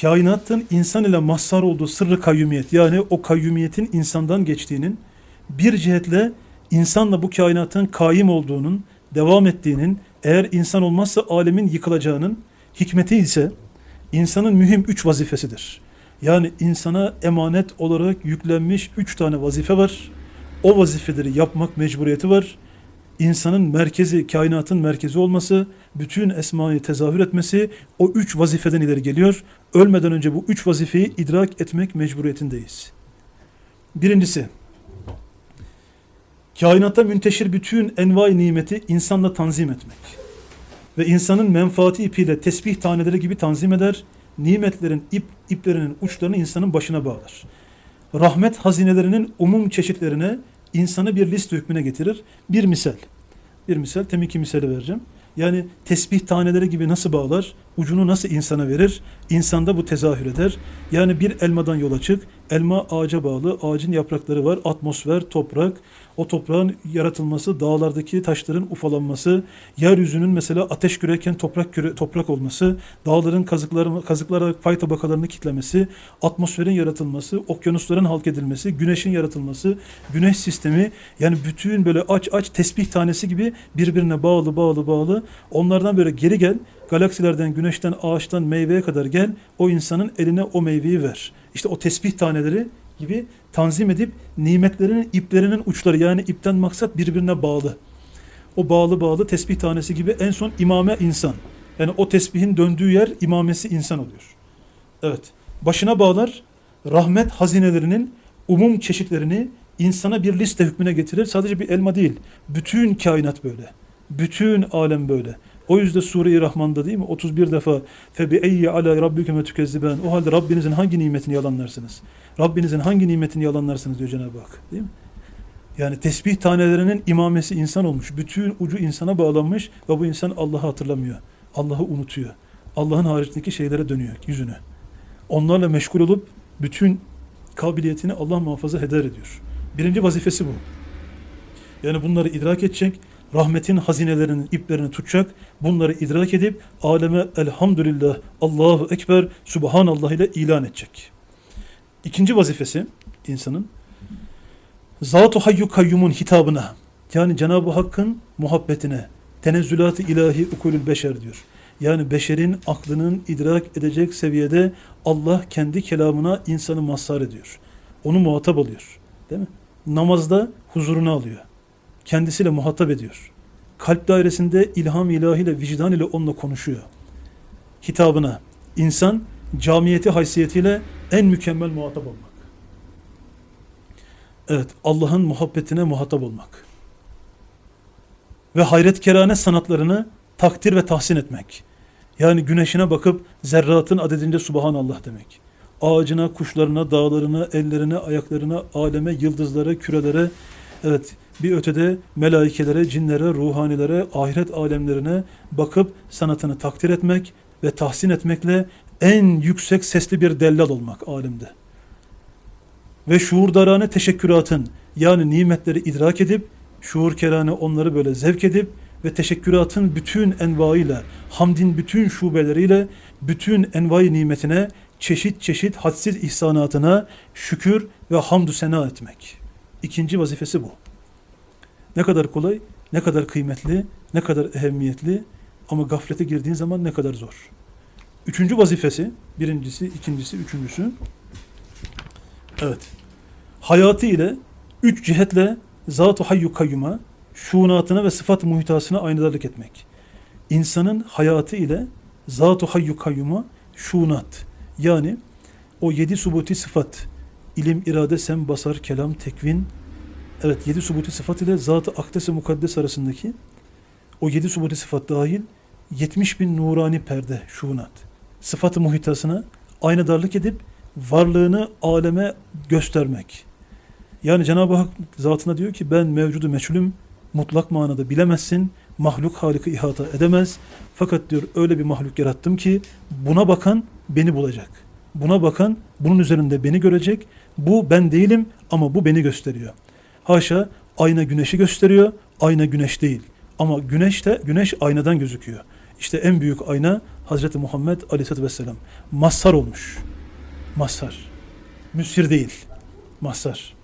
kainatın insan ile mazhar olduğu sırrı kayyumiyet yani o kayyumiyetin insandan geçtiğinin bir cihetle insanla bu kainatın kaim olduğunun, devam ettiğinin, eğer insan olmazsa alemin yıkılacağının hikmeti ise insanın mühim üç vazifesidir. Yani insana emanet olarak yüklenmiş üç tane vazife var. O vazifeleri yapmak mecburiyeti var. İnsanın merkezi, kainatın merkezi olması, bütün esmayı tezahür etmesi o üç vazifeden ileri geliyor. Ölmeden önce bu üç vazifeyi idrak etmek mecburiyetindeyiz. Birincisi, kainatta münteşir bütün envai nimeti insanla tanzim etmek. Ve insanın menfaati ipiyle tesbih taneleri gibi tanzim eder, nimetlerin ip, iplerinin uçlarını insanın başına bağlar. Rahmet hazinelerinin umum çeşitlerine insanı bir liste hükmüne getirir. Bir misal, bir misal, teminki misali vereceğim. Yani tesbih taneleri gibi nasıl bağlar, ucunu nasıl insana verir, insanda bu tezahür eder. Yani bir elmadan yola çık, elma ağaca bağlı, ağacın yaprakları var, atmosfer, toprak, o toprağın yaratılması, dağlardaki taşların ufalanması, yeryüzünün mesela ateş kürerken toprak küre, toprak olması, dağların kazıkları, kazıklarak fay tabakalarını kitlemesi, atmosferin yaratılması, okyanusların halk edilmesi, güneşin yaratılması, güneş sistemi yani bütün böyle aç aç tesbih tanesi gibi birbirine bağlı bağlı bağlı. Onlardan böyle geri gel galaksilerden, güneşten, ağaçtan, meyveye kadar gel o insanın eline o meyveyi ver. İşte o tesbih taneleri gibi tanzim edip nimetlerinin iplerinin uçları yani ipten maksat birbirine bağlı. O bağlı bağlı tesbih tanesi gibi en son imame insan. Yani o tesbihin döndüğü yer imamesi insan oluyor. Evet. Başına bağlar rahmet hazinelerinin umum çeşitlerini insana bir liste hükmüne getirir. Sadece bir elma değil. Bütün kainat böyle. Bütün alem böyle. O yüzden Sure-i Rahman'da değil mi? 31 defa febi eyyi ala rabbiküme tükezziben. O halde Rabbinizin hangi nimetini yalanlarsınız? Rabbinizin hangi nimetini yalanlarsınız diyor Cenab-ı Hak. Değil mi? Yani tesbih tanelerinin imamesi insan olmuş. Bütün ucu insana bağlanmış ve bu insan Allah'ı hatırlamıyor. Allah'ı unutuyor. Allah'ın haricindeki şeylere dönüyor yüzünü. Onlarla meşgul olup bütün kabiliyetini Allah muhafaza heder ediyor. Birinci vazifesi bu. Yani bunları idrak edecek, rahmetin hazinelerinin iplerini tutacak, bunları idrak edip aleme elhamdülillah, Allahu Ekber, Subhanallah ile ilan edecek. İkinci vazifesi insanın Zat-ı Hayyu Kayyum'un hitabına yani Cenab-ı Hakk'ın muhabbetine tenezzülat-ı ilahi ukulül beşer diyor. Yani beşerin aklının idrak edecek seviyede Allah kendi kelamına insanı mazhar ediyor. Onu muhatap alıyor. Değil mi? Namazda huzuruna alıyor. Kendisiyle muhatap ediyor. Kalp dairesinde ilham ilahiyle, vicdan ile onunla konuşuyor. Hitabına insan camiyeti haysiyetiyle en mükemmel muhatap olmak. Evet, Allah'ın muhabbetine muhatap olmak. Ve hayretkerane sanatlarını takdir ve tahsin etmek. Yani güneşine bakıp zerratın adedince subhanallah demek. Ağacına, kuşlarına, dağlarına, ellerine, ayaklarına, aleme, yıldızlara, kürelere, evet bir ötede melaikelere, cinlere, ruhanilere, ahiret alemlerine bakıp sanatını takdir etmek ve tahsin etmekle en yüksek sesli bir dellal olmak alemde. Ve şuurdarane teşekküratın yani nimetleri idrak edip şuur kerane onları böyle zevk edip ve teşekküratın bütün envaiyle, hamdin bütün şubeleriyle, bütün envai nimetine, çeşit çeşit hadsiz ihsanatına şükür ve hamdü sena etmek. İkinci vazifesi bu. Ne kadar kolay, ne kadar kıymetli, ne kadar ehemmiyetli ama gaflete girdiğin zaman ne kadar zor. Üçüncü vazifesi, birincisi, ikincisi, üçüncüsü. Evet. Hayatı ile üç cihetle Zat-ı Hayyu Kayyum'a, şuunatına ve sıfat muhitasına aynadarlık etmek. İnsanın hayatı ile Zat-ı Hayyu Kayyum'a şuunat yani o yedi subuti sıfat ilim, irade, sem, basar, kelam, tekvin evet yedi subuti sıfat ile Zat-ı Mukaddes arasındaki o yedi subuti sıfat dahil 70 bin nurani perde, şuunat. Sıfatı muhitasına aynadarlık edip varlığını aleme göstermek. Yani Cenab-ı Hak zatına diyor ki ben mevcudu meçhulüm, mutlak manada bilemezsin, mahluk halika ihata edemez. Fakat diyor öyle bir mahluk yarattım ki buna bakan beni bulacak. Buna bakan bunun üzerinde beni görecek. Bu ben değilim ama bu beni gösteriyor. Haşa ayna güneşi gösteriyor, ayna güneş değil. Ama güneş de güneş aynadan gözüküyor. İşte en büyük ayna Hazreti Muhammed Aleyhisselatü Vesselam. Mazhar olmuş. Mazhar. Müsir değil. Mazhar.